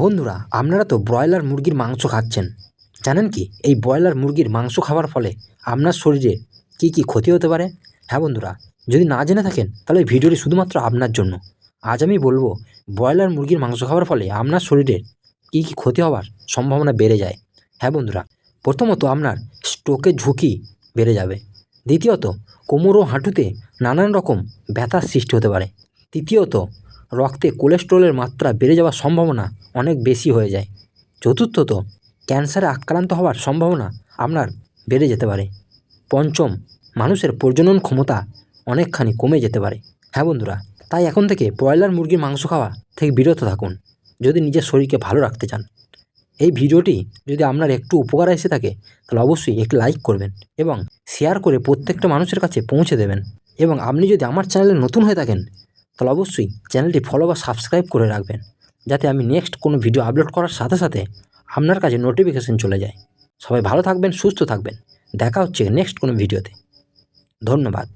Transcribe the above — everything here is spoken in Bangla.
বন্ধুরা, আপনারা তো ব্রয়লার মুরগির মাংস খাচ্ছেন। জানেন কি? এই ব্রয়লার মুরগির মাংস খাওয়ার ফলে আপনার শরীরে কী কী ক্ষতি হতে পারে? হ্যাঁ বন্ধুরা, যদি না জেনে থাকেন, তাহলে এই ভিডিওটি শুধুমাত্র আপনার জন্য। আজ আমি বলব, ব্রয়লার মুরগির মাংস খাওয়ার ফলে আপনার শরীরে কী কী ক্ষতি হওয়ার সম্ভাবনা বেড়ে যায়। হ্যাঁ বন্ধুরা, প্রথমত আপনার স্ট্রোকের ঝুঁকি বেড়ে যাবে। দ্বিতীয়ত, কোমর ও হাঁটুতে নানান রকম ব্যথার সৃষ্টি হতে পারে। তৃতীয়ত রক্তে কোলেস্ট্রলের মাত্রা বেড়ে যাওয়ার সম্ভাবনা অনেক বেশি হয়ে যায়। চতুর্থত, ক্যান্সারে আক্রান্ত হওয়ার সম্ভাবনা আপনার বেড়ে যেতে পারে। পঞ্চম, মানুষের প্রজনন ক্ষমতা অনেকখানি কমে যেতে পারে। হ্যাঁ বন্ধুরা, তাই এখন থেকে ব্রয়লার মুরগির মাংস খাওয়া থেকে বিরত থাকুন, যদি নিজের শরীরকে ভালো রাখতে চান। এই ভিডিওটি যদি আপনার একটু উপকার এসে থাকে, তাহলে অবশ্যই একটি লাইক করবেন এবং শেয়ার করে প্রত্যেকটা মানুষের কাছে পৌঁছে দেবেন। এবং আপনি যদি আমার চ্যানেলে নতুন হয়ে থাকেন তাহলে অবশ্যই চ্যানেলটি ফলো বা সাবস্ক্রাইব করে রাখবেন, যাতে আমি নেক্সট কোনো ভিডিও আপলোড করার সাথে সাথে আপনার কাছে নোটিফিকেশন চলে যায়। সবাই ভালো থাকবেন, সুস্থ থাকবেন। দেখা হচ্ছে নেক্সট কোনো ভিডিওতে ধন্যবাদ।